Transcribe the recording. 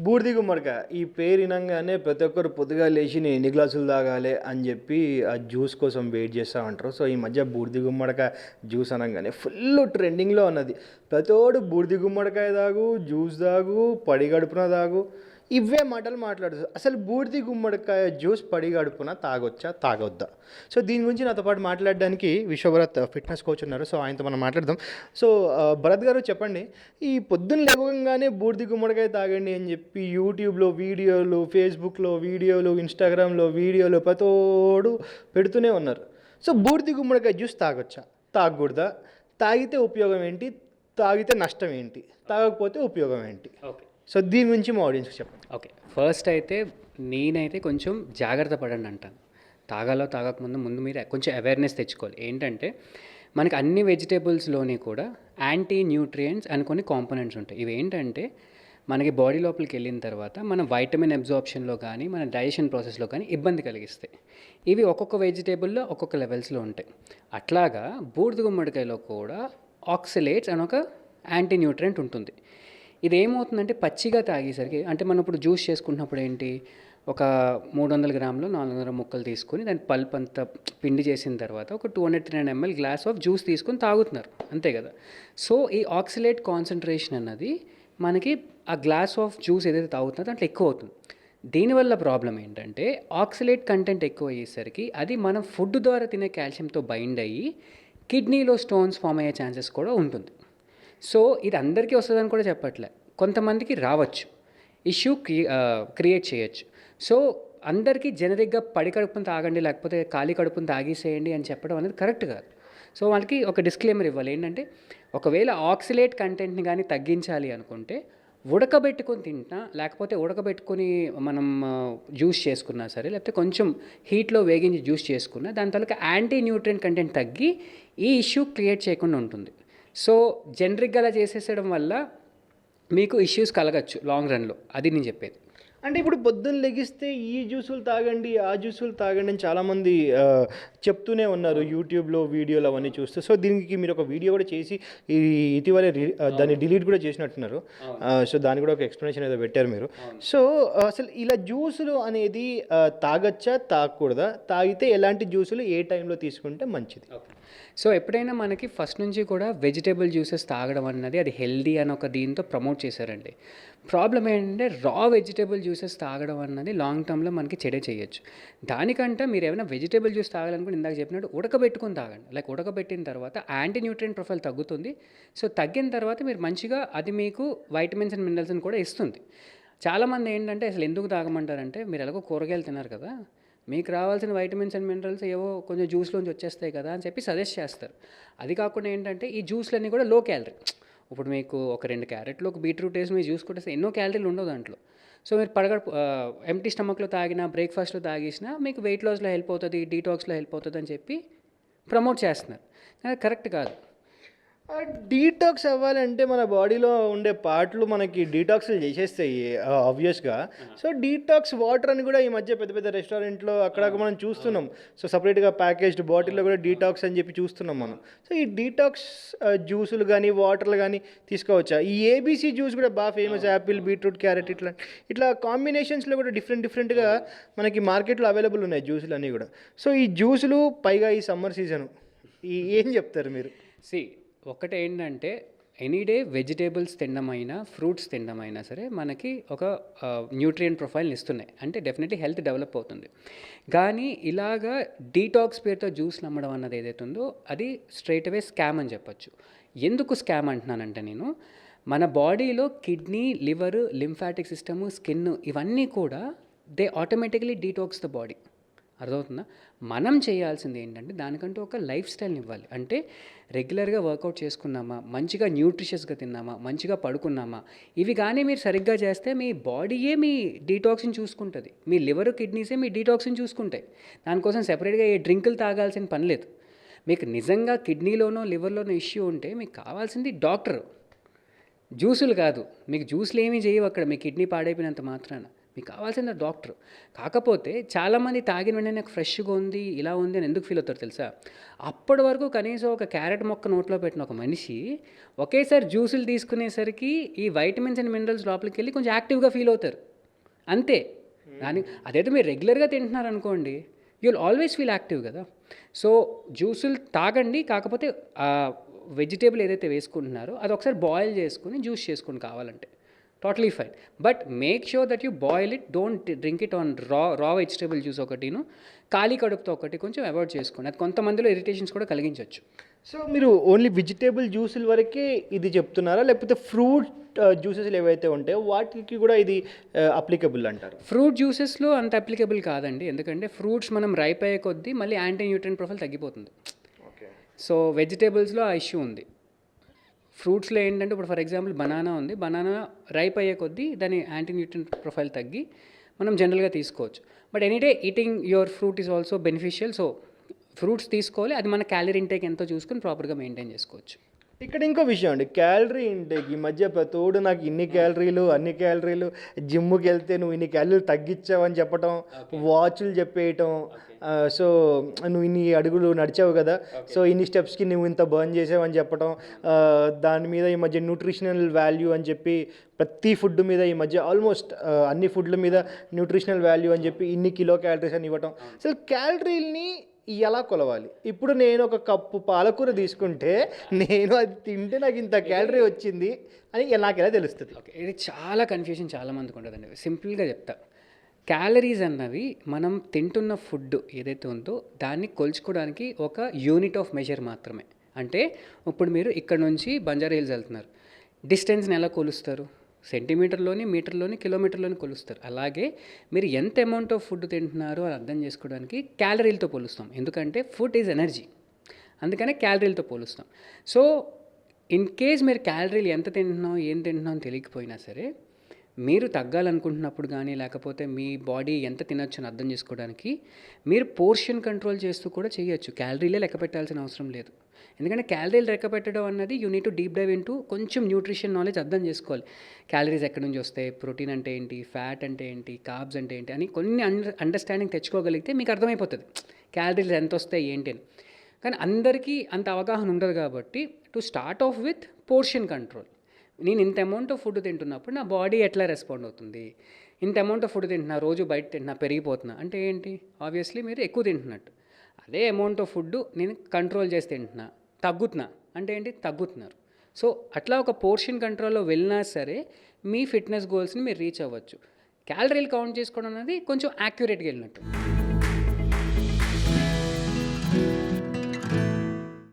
బూడిది గుమ్మడికాయ ఈ పేరు వినంగానే ప్రతి ఒక్కరు పొద్దుగా లేచి నేను ఎన్ని గ్లాసులు తాగాలి అని చెప్పి ఆ జ్యూస్ కోసం వెయిట్ చేస్తూ ఉంటారు. సో ఈ మధ్య బూడిది గుమ్మడికాయ జ్యూస్ అనగానే ఫుల్ ట్రెండింగ్లో ఉన్నది. ప్రతోడు బూడిది గుమ్మడికాయ తాగు జ్యూస్ తాగు పడి గడుపున తాగు. ఇవే మాటలు మాట్లాడుతుంది అసలు బూడిది గుమ్మడికాయ జ్యూస్ పడి గడుపున తాగొచ్చా? తాగొద్దా? సో దీని గురించి నాతో పాటు మాట్లాడడానికి విశ్వభరత్ ఫిట్నెస్ కోచ్ ఉన్నారు. సో ఆయనతో మనం మాట్లాడదాం. సో భరత్ గారు చెప్పండి ఈ పొద్దున్న లేవగానే బూడిది గుమ్మడికాయ తాగండి అని చెప్పి యూట్యూబ్లో వీడియోలు ఫేస్బుక్లో వీడియోలు ఇన్స్టాగ్రామ్లో వీడియోలు ప్రతోడు పెడుతూనే ఉన్నారు. సో బూడిది గుమ్మడికాయ జ్యూస్ తాగొచ్చా? తాగకూడదా? తాగితే ఉపయోగం ఏంటి? తాగితే నష్టం ఏంటి? తాగకపోతే ఉపయోగం ఏంటి? ఓకే. సో దీని గురించి మా ఆడియన్స్కి చెప్పండి. ఓకే. ఫస్ట్ అయితే నేనైతే కొంచెం జాగ్రత్త పడండి అంటాను. తాగాలో తాగకముందు ముందు మీరు కొంచెం అవేర్నెస్ తెచ్చుకోవాలి. ఏంటంటే మనకి అన్ని వెజిటేబుల్స్లోని కూడా యాంటీ న్యూట్రియంట్స్ అని కొన్ని కాంపోనెంట్స్ ఉంటాయి. ఇవి ఏంటంటే మనకి బాడీ లోపలికి వెళ్ళిన తర్వాత మన వైటమిన్ అబ్జార్ప్షన్లో కానీ మన డైజెషన్ ప్రాసెస్లో కానీ ఇబ్బంది కలిగిస్తాయి. ఇవి ఒక్కొక్క వెజిటేబుల్లో ఒక్కొక్క లెవెల్స్లో ఉంటాయి. అట్లాగా బూడిద గుమ్మడికాయలో కూడా ఆక్సిలేట్స్ అని ఒక యాంటీ న్యూట్రియంట్ ఉంటుంది. ఇది ఏమవుతుందంటే పచ్చిగా తాగేసరికి అంటే మనం ఇప్పుడు జ్యూస్ చేసుకుంటున్నప్పుడు ఏంటి ఒక మూడు వందల గ్రాములు నాలుగు వందల ముక్కలు తీసుకొని దాని పల్ప్ అంతా పిండి చేసిన తర్వాత ఒక two hundred three hundred ML glass of juice తీసుకొని తాగుతున్నారు అంతే కదా. సో ఈ ఆక్సిలేట్ కాన్సన్ట్రేషన్ అన్నది మనకి ఆ గ్లాస్ ఆఫ్ జ్యూస్ ఏదైతే తాగుతుందో దాంట్లో ఎక్కువ అవుతుంది. దీనివల్ల ప్రాబ్లం ఏంటంటే ఆక్సిలేట్ కంటెంట్ ఎక్కువ అయ్యేసరికి అది మనం ఫుడ్ ద్వారా తినే కాల్షియంతో బైండ్ అయ్యి కిడ్నీలో స్టోన్స్ ఫామ్ అయ్యే ఛాన్సెస్ కూడా ఉంటుంది. సో ఇది అందరికీ వస్తుందని కూడా చెప్పట్లే. కొంతమందికి రావచ్చు. ఇష్యూ క్రియేట్ చేయొచ్చు. సో అందరికీ జనరిక్గా పడి కడుపుని తాగండి లేకపోతే ఖాళీ కడుపుని తాగేసేయండి అని చెప్పడం అనేది కరెక్ట్ కాదు. సో వాళ్ళకి ఒక డిస్క్లైమర్ ఇవ్వాలి. ఏంటంటే ఒకవేళ ఆక్సిలేట్ కంటెంట్ని కానీ తగ్గించాలి అనుకుంటే ఉడకబెట్టుకొని తింటా లేకపోతే ఉడకబెట్టుకొని మనం జ్యూస్ చేసుకున్నా సరే లేకపోతే కొంచెం హీట్లో వేగించి జ్యూస్ చేసుకున్నా దాని తాలూకా యాంటీ న్యూట్రియంట్ కంటెంట్ తగ్గి ఈ ఇష్యూ క్రియేట్ చేయకుండా ఉంటుంది. సో జనరిక్గా అలా చేసేసడం వల్ల మీకు ఇష్యూస్ కలగచ్చు లాంగ్ రన్లో అది నేను చెప్పేది. అంటే ఇప్పుడు పొద్దున్న లెగిస్తే ఈ జ్యూసులు తాగండి ఆ జ్యూసులు తాగండి అని చాలామంది చెప్తూనే ఉన్నారు యూట్యూబ్లో వీడియోలు అవన్నీ చూస్తూ. సో దీనికి మీరు ఒక వీడియో కూడా చేసి ఈ ఇటీవలే దాన్ని డిలీట్ కూడా చేసినట్టున్నారు. సో దానికి కూడా ఒక ఎక్స్ప్లెనేషన్ ఏదో పెట్టారు మీరు. సో అసలు ఇలా జ్యూసులు అనేది తాగచ్చా తాగకూడదా? తాగితే ఎలాంటి జ్యూసులు ఏ టైంలో తీసుకుంటే మంచిది? సో ఎప్పుడైనా మనకి ఫస్ట్ నుంచి కూడా వెజిటేబుల్ జ్యూసెస్ తాగడం అన్నది అది హెల్దీ అని ఒక దీంతో ప్రమోట్ చేశారండి. ప్రాబ్లం ఏంటంటే రా వెజిటేబుల్ జ్యూసెస్ తాగడం అన్నది లాంగ్ టర్మ్లో మనకి చెడే చేయొచ్చు. దానికంటే మీరు ఏమైనా వెజిటేబుల్ జ్యూస్ తాగాలనుకుని ఇందాక చెప్పినట్టు ఉడకబెట్టుకుని తాగండి. లైక్ ఉడకబెట్టిన తర్వాత యాంటీ న్యూట్రియంట్ ప్రొఫైల్ తగ్గుతుంది. సో తగ్గిన తర్వాత మీరు మంచిగా అది మీకు వైటమిన్స్ అండ్ మినరల్స్ని కూడా ఇస్తుంది. చాలామంది ఏంటంటే అసలు ఎందుకు తాగమంటారంటే మీరు ఎలాగో కూరగాయలు తిన్నారు కదా. మీకు రావాల్సిన వైటమిన్స్ అండ్ మినరల్స్ ఏవో కొంచెం జ్యూస్లోంచి వచ్చేస్తాయి కదా అని చెప్పి సజెస్ట్ చేస్తారు. అది కాకుండా ఏంటంటే ఈ జ్యూస్లన్నీ కూడా లో క్యాలరీ ఇప్పుడు మీకు ఒక రెండు క్యారెట్లు ఒక బీట్రూట్ వేసి మీరు జ్యూస్ కొట్టేస్తే ఎన్నో క్యాలరీలు ఉండవు దాంట్లో. సో మీరు పడగ ఎంటీ స్టమక్లో తాగినా బ్రేక్ఫాస్ట్లో తాగేసినా మీకు వెయిట్ లాస్లో హెల్ప్ అవుతుంది డీటాక్స్లో హెల్ప్ అవుతుంది అని చెప్పి ప్రమోట్ చేస్తున్నారు. కానీ కరెక్ట్ కాదు. డీటాక్స్ అవ్వాలంటే మన బాడీలో ఉండే పార్ట్లు మనకి డీటాక్స్ చేసేస్తాయి ఆబ్వియస్గా సో డీటాక్స్ వాటర్ అని కూడా ఈ మధ్య పెద్ద పెద్ద రెస్టారెంట్లో అక్కడ మనం చూస్తున్నాం. సో సపరేట్గా ప్యాకేజ్డ్ బాటిల్లో కూడా డీటాక్స్ అని చెప్పి చూస్తున్నాం మనం. సో ఈ డీటాక్స్ జ్యూసులు కానీ వాటర్లు కానీ తీసుకోవచ్చా? ఈ ఏబీసీ జ్యూస్ కూడా బాగా ఫేమస్ యాపిల్ బీట్రూట్ క్యారెట్ ఇట్లా ఇట్లా కాంబినేషన్స్లో కూడా డిఫరెంట్ డిఫరెంట్గా మనకి మార్కెట్లో అవైలబుల్ ఉన్నాయి జ్యూసులు అన్నీ కూడా. సో ఈ జ్యూసులు పైగా ఈ సమ్మర్ సీజన్ ఈ ఏం చెప్తారు మీరు? సి ఒకటి ఏంటంటే ఎనీడే వెజిటేబుల్స్ తినడమైనా ఫ్రూట్స్ తినడమైనా సరే మనకి ఒక న్యూట్రియంట్ ప్రొఫైల్ని ఇస్తున్నాయి. అంటే డెఫినెట్లీ హెల్త్ డెవలప్ అవుతుంది. కానీ ఇలాగా డీటాక్స్ పేరుతో జ్యూస్లు అమ్మడం అన్నది ఏదైతే ఉందో అది స్ట్రైట్ అవే స్కామ్ అని చెప్పొచ్చు. ఎందుకు స్కామ్ అంటున్నానంటే నేను మన బాడీలో kidney liver lymphatic system skin ఇవన్నీ కూడా they automatically detox the body. అర్థమవుతుందా? మనం చేయాల్సింది ఏంటంటే దానికంటూ ఒక లైఫ్ స్టైల్ని ఇవ్వాలి. అంటే రెగ్యులర్గా వర్కౌట్ చేసుకున్నామా? మంచిగా న్యూట్రిషియస్గా తిన్నామా? మంచిగా పడుకున్నామా? ఇవి కానీ మీరు సరిగ్గా చేస్తే మీ బాడీయే మీ డీటాక్స్ని చూసుకుంటుంది. మీ లివర్ కిడ్నీసే మీ డీటాక్స్ని చూసుకుంటాయి. దానికోసం సెపరేట్గా ఏ డ్రింకులు తాగాల్సిన పని లేదు. మీకు నిజంగా కిడ్నీలోనో లివర్లోనో ఇష్యూ ఉంటే మీకు కావాల్సింది డాక్టర్. జ్యూసులు కాదు. మీకు జ్యూస్లు ఏమీ చేయవు అక్కడ. మీ కిడ్నీ పాడైపోయినంత మాత్రాన. మీకు కావాల్సిన డాక్టర్. కాకపోతే చాలామంది తాగిన వెంటనే నాకు ఫ్రెష్గా ఉంది ఇలా ఉంది అని ఎందుకు ఫీల్ అవుతారు తెలుసా? అప్పటి వరకు కనీసం ఒక క్యారెట్ మొక్క నోట్లో పెట్టిన ఒక మనిషి ఒకేసారి జ్యూసులు తీసుకునేసరికి ఈ వైటమిన్స్ అండ్ మినరల్స్ లోపలికి వెళ్ళి కొంచెం యాక్టివ్గా ఫీల్ అవుతారు. అంతే. దాని అదైతే మీరు రెగ్యులర్గా తింటున్నారు అనుకోండి యూల్ ఆల్వేస్ ఫీల్ యాక్టివ్ కదా. సో జ్యూసులు తాగండి కాకపోతే వెజిటేబుల్ ఏదైతే వేసుకుంటున్నారో అది ఒకసారి బాయిల్ చేసుకుని జ్యూస్ చేసుకుని కావాలంటే. Totally fine but make sure that you boil it don't drink it on raw raw vegetable juice ఒకటిను ఖాళీ కడుపుతో ఒకటి కొంచెం అవాయిడ్ చేసుకోండి. అది కొంతమందిలో ఇరిటేషన్స్ కూడా కలిగించవచ్చు సో మీరు ఓన్లీ వెజిటేబుల్ జ్యూసుల వరకే ఇది చెప్తున్నారా? లేకపోతే ఫ్రూట్ జ్యూసెస్ ఏవైతే ఉంటాయో వాటికి కూడా ఇది అప్లికబుల్ అంటారు? ఫ్రూట్ జ్యూసెస్లో అంత అప్లికబుల్ కాదండి. ఎందుకంటే ఫ్రూట్స్ మనం రైప్ అయ్యే కొద్దీ మళ్ళీ యాంటీ న్యూట్రియన్ ప్రొఫైల్ తగ్గిపోతుంది ఓకే సో వెజిటేబుల్స్లో ఆ ఇష్యూ ఉంది. ఫ్రూట్స్లో ఏంటంటే ఇప్పుడు ఫర్ ఎగ్జాంపుల్ బనానా ఉంది. బనానా రైప్ అయ్యే కొద్దీ దాని యాంటీ ప్రొఫైల్ తగ్గి మనం జనరల్గా తీసుకోవచ్చు. But any day eating your fruit is also beneficial. So fruits తీసుకోవాలి. అది మన క్యాలరీ ఇంటేక్ ఎంతో చూసుకొని ప్రాపర్గా మెయింటైన్ చేసుకోవచ్చు. ఇక్కడ ఇంకో విషయం అండి. క్యాలరీ ఇంటేక్ ఈ మధ్య తోడు నాకు ఇన్ని క్యాలరీలు అన్ని క్యాలరీలు జిమ్కి వెళ్తే నువ్వు ఇన్ని క్యాలరీలు తగ్గించావని చెప్పటం వాచ్లు చెప్పేయటం సో నువ్వు ఇన్ని అడుగులు నడిచావు కదా సో ఇన్ని స్టెప్స్కి నువ్వు ఇంత బర్న్ చేసావని చెప్పటం ఆ, దాని మీద ఈ మధ్య న్యూట్రిషనల్ వాల్యూ అని చెప్పి ప్రతి ఫుడ్ మీద ఈ మధ్య ఆల్మోస్ట్ అన్ని ఫుడ్ల మీద న్యూట్రిషనల్ వాల్యూ అని చెప్పి ఇన్ని కిలో క్యాలరీస్ అని ఇవ్వటం. అసలు క్యాలరీల్ని ఎలా కొలవాలి? ఇప్పుడు నేను ఒక కప్పు పాలకూర తీసుకుంటే నేను అది తింటే నాకు ఇంత క్యాలరీ వచ్చింది అని నాకు ఎలా తెలుస్తుంది? ఓకే ఇది చాలా కన్ఫ్యూజన్ చాలా మందికి ఉంటుందండి. సింపుల్గా చెప్తా. క్యాలరీస్ అన్నవి మనం తింటున్న ఫుడ్ ఏదైతే ఉందో దాన్ని కొలుచుకోవడానికి ఒక యూనిట్ ఆఫ్ మెజర్ మాత్రమే. అంటే ఇప్పుడు మీరు ఇక్కడ నుంచి బంజారా హిల్స్ వెళ్తున్నారు డిస్టెన్స్ని ఎలా కొలుస్తారు? సెంటీమీటర్లోని మీటర్లోని కిలోమీటర్లోని కొలుస్తారు. అలాగే మీరు ఎంత అమౌంట్ ఆఫ్ ఫుడ్ తింటున్నారో అని అర్థం చేసుకోవడానికి క్యాలరీలతో పోలుస్తాం. ఎందుకంటే ఫుడ్ ఈజ్ ఎనర్జీ అందుకనే క్యాలరీలతో పోలుస్తాం. సో ఇన్ కేస్ మీరు క్యాలరీలు ఎంత తింటున్నాం ఏం తింటున్నాం తెలియకపోయినా సరే మీరు తగ్గాలనుకుంటున్నప్పుడు కానీ లేకపోతే మీ బాడీ ఎంత తినొచ్చు అని అర్థం చేసుకోవడానికి మీరు పోర్షన్ కంట్రోల్ చేస్తూ కూడా చేయొచ్చు. క్యాలరీలే లెక్క పెట్టాల్సిన అవసరం లేదు. ఎందుకంటే క్యాలరీలు రెక్క పెట్టడం అన్నది you need to deep dive into కొంచెం న్యూట్రిషన్ నాలెడ్జ్ అర్థం చేసుకోవాలి. క్యాలరీస్ ఎక్కడి నుంచి వస్తాయి? ప్రోటీన్ అంటే ఏంటి? ఫ్యాట్ అంటే ఏంటి? కార్బ్స్ అంటే ఏంటి? అని కొన్ని అండర్స్టాండింగ్ తెచ్చుకోగలిగితే మీకు అర్థమైపోతుంది. క్యాలరీస్ ఎంత వస్తాయి? ఏంటి అని. కానీ అందరికీ అంత అవగాహన ఉండదు కాబట్టి to start off with portion control నేను ఇంత అమౌంట్ ఆఫ్ ఫుడ్ తింటున్నప్పుడు నా బాడీ ఎట్లా రెస్పాండ్ అవుతుంది? ఇంత అమౌంట్ ఆఫ్ ఫుడ్ తింటున్నా రోజు బయట తింటున్నా పెరిగిపోతున్నా అంటే ఏంటి? ఆబ్వియస్లీ మీరు ఎక్కువ తింటున్నట్టు. అదే అమౌంట్ ఆఫ్ ఫుడ్ నేను కంట్రోల్ చేసి తింటున్నా. తగ్గుతున్నా. అంటే ఏంటి? తగ్గుతున్నారు. సో అట్లా ఒక పోర్షన్ కంట్రోల్లో వెళ్ళినా సరే మీ ఫిట్నెస్ గోల్స్ని మీరు రీచ్ అవ్వచ్చు. క్యాలరీలు కౌంట్ చేసుకోవడం అనేది కొంచెం యాక్యురేట్గా వెళ్ళినట్టు.